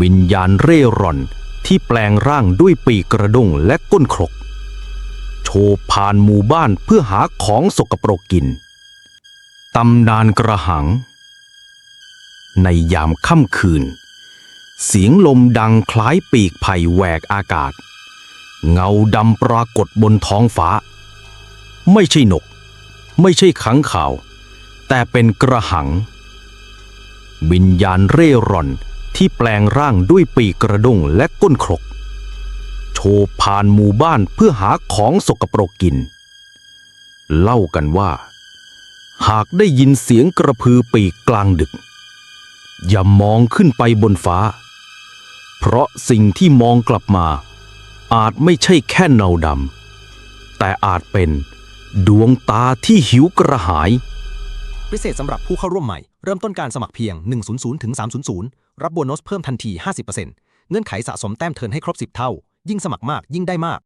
วิญญาณเร่ร่อนที่แปลงร่างด้วยปีกกระด้งและก้นครก โชว์ผ่านหมู่บ้านเพื่อหาของสกปรกกิน ตำนานกระหัง ในยามค่ำคืน เสียงลมดังคล้ายปีกไผ่แหวกอากาศ เงาดำปรากฏบนท้องฟ้า ไม่ใช่นก ไม่ใช่ขังข่าว แต่เป็นกระหัง วิญญาณเร่ร่อน ที่แปลงร่างด้วยปีกกระด้งและก้นครก โชว์ผ่านหมู่บ้านเพื่อหาของสกปรกกิน เล่ากันว่า หากได้ยินเสียงกระพือปีกกลางดึก อย่ามองขึ้นไปบนฟ้า เพราะสิ่งที่มองกลับมา อาจไม่ใช่แค่เนาดำแต่อาจเป็นดวงตาที่หิวกระหาย พิเศษสำหรับผู้เข้าร่วมใหม่ เริ่มต้นการสมัครเพียง 100ถึง300 รับโบนัสเพิ่มทันที 50%เงื่อนไขสะสมแต้มเทิร์นให้ครบ 10 เท่า ยิ่งสมัครมากยิ่งได้มาก